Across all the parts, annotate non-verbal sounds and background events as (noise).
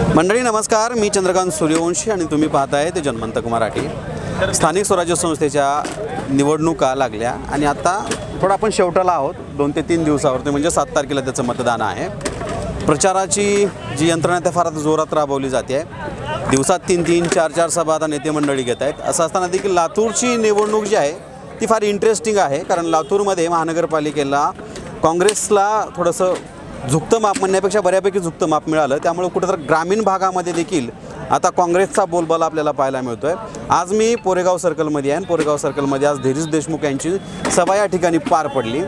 मंडळी नमस्कार. मी चंद्रकांत सूर्यवंशी आणि तुम्ही पाहताय ते जन्मंतक मराठी. स्थानिक स्वराज्य संस्थेच्या निवडणुका लागल्या आणि आता थोडं आपण शेवटाला आहोत. दोन ते तीन दिवसावरती म्हणजे सात तारखेला त्याचं मतदान आहे. प्रचाराची जी यंत्रणा त्या फार जोरात राबवली जाते. आहे दिवसात तीन तीन चार चार सभा आता नेते मंडळी घेत आहेत. असं असताना देखील लातूरची निवडणूक जी आहे ती फार इंटरेस्टिंग आहे. कारण लातूरमध्ये महानगरपालिकेला काँग्रेसला थोडंसं झुकतं माप म्हणण्यापेक्षा बऱ्यापैकी झुकतं माप मिळालं. त्यामुळे तर ग्रामीण भागामध्ये देखील आता काँग्रेसचा बोलबाला आपल्याला पाहायला मिळतो आहे आज मी पोरेगाव सर्कलमध्ये आहे पोरेगाव सर्कलमध्ये आज धीरज देशमुख यांची सभा या ठिकाणी पार पडली.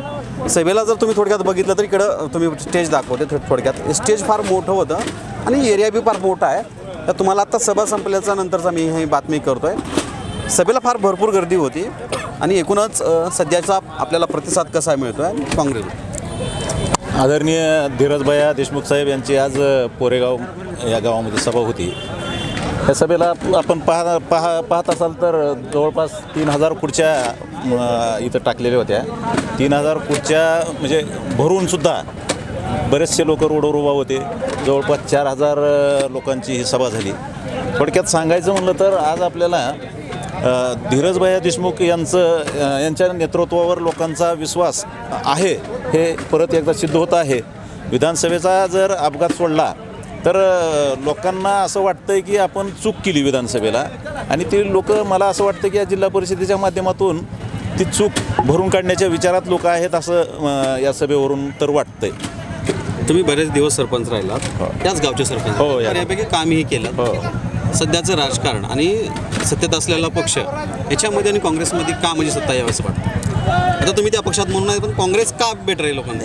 सभेला जर तुम्ही थोडक्यात बघितलं तर इकडं तुम्ही स्टेज दाखवते थोडक्यात. स्टेज फार मोठं होतं आणि एरिया बी फार मोठा आहे. तर तुम्हाला आत्ता सभा संपल्याच्या नंतरचा मी ही बातमी करतो आहे सभेला फार भरपूर गर्दी होती आणि एकूणच सध्याचा आपल्याला प्रतिसाद कसा मिळतो आहे काँग्रेस. आदरणीय धीरजभाया देशमुख साहेब यांची आज पोरेगाव या गावामध्ये सभा होती. या सभेला आपण पाहा पाहा पाहत असाल तर जवळपास तीन हजार खुर्च्या इथं टाकलेल्या होत्या. तीन हजार खुर्च्या म्हणजे भरूनसुद्धा बरेचसे लोक रोडवर उभा होते. जवळपास चार हजार लोकांची ही सभा झाली. थोडक्यात सांगायचं म्हणलं तर आज आपल्याला धीरजभाया देशमुख यांचं यांच्या नेतृत्वावर लोकांचा विश्वास आहे हे परत एकदा सिद्ध होत आहे. विधानसभेचा जर अपघात सोडला तर लोकांना असं वाटतंय की आपण चूक केली विधानसभेला. आणि ते लोक मला असं वाटतं की या जिल्हा परिषदेच्या माध्यमातून ती चूक भरून काढण्याच्या विचारात लोक आहेत असं या सभेवरून तर वाटतंय. तुम्ही बरेच दिवस सरपंच राहिलात. त्याच गावचे सरपंच. हो, या. बऱ्यापैकी कामही केलं. हो. सध्याचं राजकारण आणि सत्तेत असलेला पक्ष याच्यामध्ये आणि काँग्रेसमध्ये का म्हणजे सत्ता यावं असं वाटतं? आता तुम्ही त्या पक्षात म्हणून आहे पण काँग्रेस का बेटर आहे लोकांना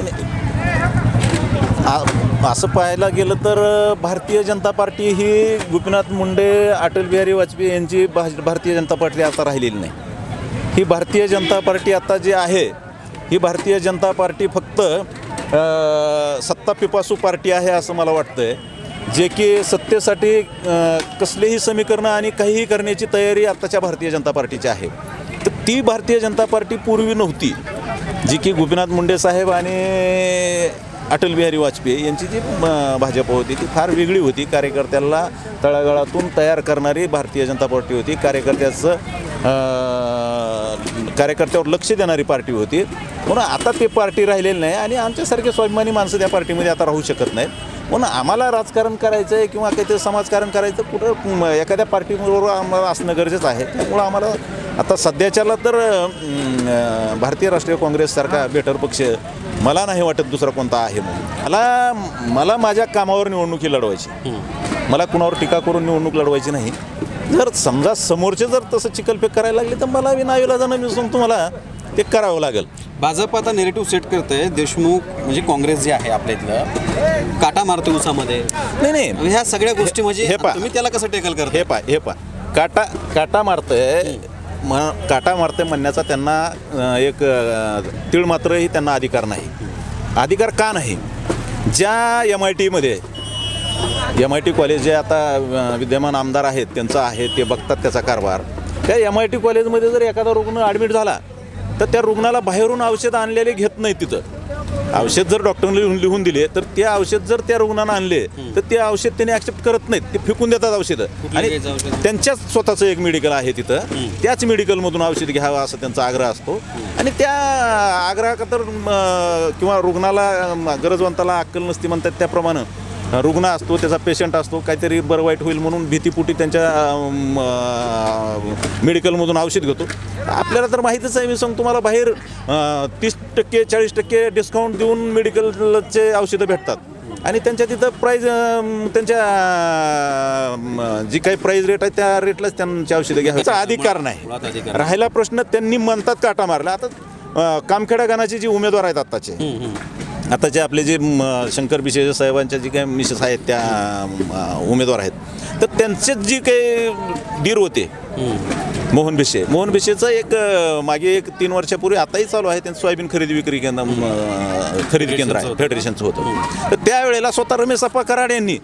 असं पाहायला गेलं तर भारतीय जनता पार्टी ही गोपीनाथ मुंडे अटल बिहारी वाजपेयी यांची भारतीय जनता पार्टी आता राहिलेली नाही. ही भारतीय जनता पार्टी आता जी आहे ही भारतीय जनता पार्टी फक्त सत्ता पिपासू पार्टी आहे असं मला वाटतं आहे जे की सत्तेसाठी कसलेही समीकरणं आणि काहीही करण्याची तयारी आत्ताच्या भारतीय जनता पार्टीची आहे. तर ती भारतीय जनता पार्टी पूर्वी नव्हती जी की गोपीनाथ मुंडे साहेब आणि अटल बिहारी वाजपेयी यांची जी भाजप होती ती फार वेगळी होती. कार्यकर्त्याला तळागाळातून तयार करणारी भारतीय जनता पार्टी होती. कार्यकर्त्याचं कार्यकर्त्यावर लक्ष देणारी पार्टी होती. म्हणून आता ते पार्टी राहिलेली नाही आणि आमच्यासारखे स्वाभिमानी माणसं त्या पार्टीमध्ये आता राहू शकत नाहीत. हो म्हणून आम्हाला राजकारण करायचं आहे किंवा काहीतरी समाजकारण करायचं कुठं एखाद्या पार्टीबरोबर आम्हाला असणं गरजेचं आहे. त्यामुळं आम्हाला आता सध्याच्याला तर भारतीय राष्ट्रीय काँग्रेससारखा बेटर पक्ष मला नाही वाटत दुसरा कोणता आहे म्हणून. मला मला माझ्या कामावर निवडणुकी लढवायची. मला कुणावर टीका करून निवडणूक लढवायची नाही. जर समजा समोरचे जर तसं चिकलफेक करायला लागले तर मला विनाविला जाणं मी सांगतो मला ते करावं लागेल. भाजप आता नेरेटिव्ह सेट करतंय. देशमुख म्हणजे काँग्रेस जे आहे आपल्या इथलं काटा मारते उसामध्ये. नाही नाही. ह्या सगळ्या गोष्टी म्हणजे हे पहा. तुम्ही त्याला कसं टेकल करता हे पा हे पा काटा काटा मारतंय म काटा मारतंय म्हणण्याचा त्यांना एक तीळ मात्रही त्यांना अधिकार नाही. अधिकार का नाही? ज्या एम आय टीमध्ये एम आय टी कॉलेज जे आता विद्यमान आमदार आहेत त्यांचं आहे ते बघतात त्याचा कारभार. त्या एम आय टी कॉलेजमध्ये जर एखादा रुग्ण ॲडमिट झाला तर त्या रुग्णाला बाहेरून औषध आणलेले घेत नाही तिथं. औषध जर डॉक्टरने लिहून लिहून दिले तर ते औषध जर त्या रुग्णानं आणले तर ते औषध त्यांनी ॲक्सेप्ट करत नाहीत. ते फेकून देतात औषधं. आणि? त्यांच्याच स्वतःचं एक मेडिकल आहे तिथं. त्याच मेडिकलमधून औषध घ्यावं असं त्यांचा आग्रह असतो. आणि त्या आग्रहाखातर म, किंवा रुग्णाला गरजवंताला अक्कल नसती म्हणतात त्याप्रमाणे. रुग्ण असतो त्याचा पेशंट असतो काहीतरी बरं वाईट होईल म्हणून भीतीपोटी त्यांच्या मेडिकलमधून औषध घेतो. आपल्याला तर माहीतच आहे मी सांगतो तुम्हाला बाहेर तीस टक्के चाळीस टक्के डिस्काउंट देऊन मेडिकलचे औषधं भेटतात. आणि त्यांच्या तिथं प्राईज त्यांच्या जी काही प्राईज रेट आहे त्या रेटलाच त्यांची औषधं घ्यायचा अधिकार नाही. राहिला प्रश्न त्यांनी म्हणतात काटा मारला. आता कामखेडा गणाचे जे उमेदवार आहेत आत्ताचे आताचे आपले जे शंकर बिशे साहेबांच्या जे काही मिसेस आहेत त्या उमेदवार आहेत तर त्यांचेच जी काही डीर होते मोहन बिशे. मोहन बिशेचं एक मागे एक तीन वर्षापूर्वी आताही चालू आहे त्यांचं सोयाबीन खरेदी विक्री केंद्र खरेदी केंद्र आहे फेडरेशनचं होतं. तर त्यावेळेला स्वतः रमेश अप्पा कराड यांनी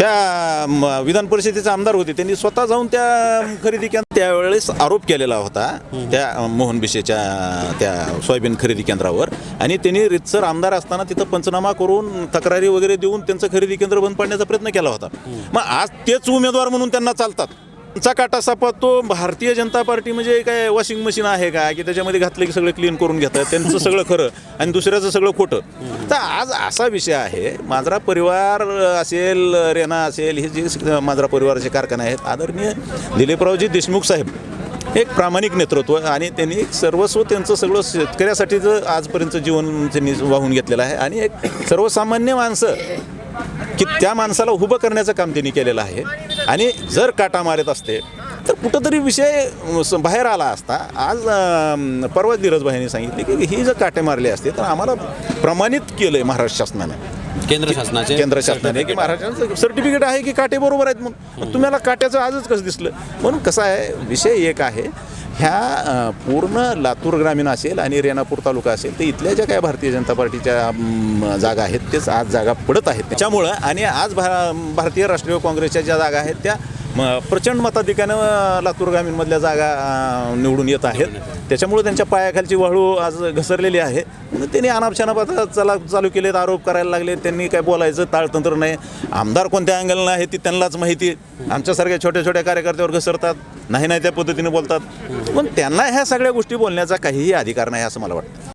त्या विधान परिषदेचे आमदार होते. त्यांनी स्वतः जाऊन त्या खरेदी केंद्र त्यावेळेस आरोप केलेला होता त्या मोहन बिशेच्या त्या सोयाबीन खरेदी केंद्रावर. आणि त्यांनी रितसर आमदार असताना तिथं पंचनामा करून तक्रारी वगैरे देऊन त्यांचं खरेदी केंद्र बंद पाडण्याचा प्रयत्न केला होता. मग आज तेच उमेदवार म्हणून त्यांना चालतात. त्यांचा काटा सापा तो भारतीय जनता पार्टी म्हणजे काय वॉशिंग मशीन आहे का? की त्याच्यामध्ये घातलं की सगळं क्लीन करून घेतात. त्यांचं (laughs) सगळं खरं आणि दुसऱ्याचं सगळं खोटं. तर आज असा विषय आहे मांजरा परिवार असेल रेना असेल हे जे मांजरा परिवाराचे कारखाने आहेत. आदरणीय दिलीपरावजी देशमुख साहेब एक प्रामाणिक नेतृत्व आणि त्यांनी सर्वस्व त्यांचं सगळं शेतकऱ्यासाठीचं आजपर्यंत जीवन त्यांनी वाहून घेतलेलं आहे. आणि एक सर्वसामान्य माणसं की त्या माणसाला उभं करण्याचं काम त्यांनी केलेलं आहे. आणि जर काटा मारत असते तर कुठंतरी विषय स- बाहेर आला असता. आज परवा धीरज भाईंनी सांगितले की ही जर काटे मारले असते तर आम्हाला प्रमाणित केलं आहे महाराष्ट्र शासनाने. केंद्र शासनाचे केंद्र शासनाने की महाराष्ट्राचं सर्टिफिकेट आहे की काटे बरोबर आहेत म्हणून. तुम्हाला काट्याचं आजच कसं दिसलं? म्हणून कसं आहे विषय एक आहे ह्या पूर्ण लातूर ग्रामीण असेल आणि रेणापूर तालुका असेल तर इथल्या ज्या काय भारतीय जनता पार्टीच्या जागा आहेत तेच आज जागा पडत आहेत. त्याच्यामुळं आणि आज भा भारतीय राष्ट्रीय काँग्रेसच्या ज्या जागा आहेत त्या म, प्रचंड मताधिक्यानं अं, लातूर ग्रामीणमधल्या जागा निवडून येत आहेत. त्याच्यामुळे त्यांच्या पायाखालची वाळू आज घसरलेली आहे. मग त्यांनी अनापशनाप आता चला चालू केलेत आरोप करायला लागले. त्यांनी काय बोलायचं ताळतंत्र नाही. आमदार कोणत्या अँगलनं आहे ती त्यांनाच माहिती. आमच्यासारख्या छोट्या छोट्या कार्यकर्त्यावर घसरतात. नाही नाही त्या पद्धतीने बोलतात. पण त्यांना ह्या सगळ्या गोष्टी बोलण्याचा काहीही अधिकार नाही असं मला वाटतं.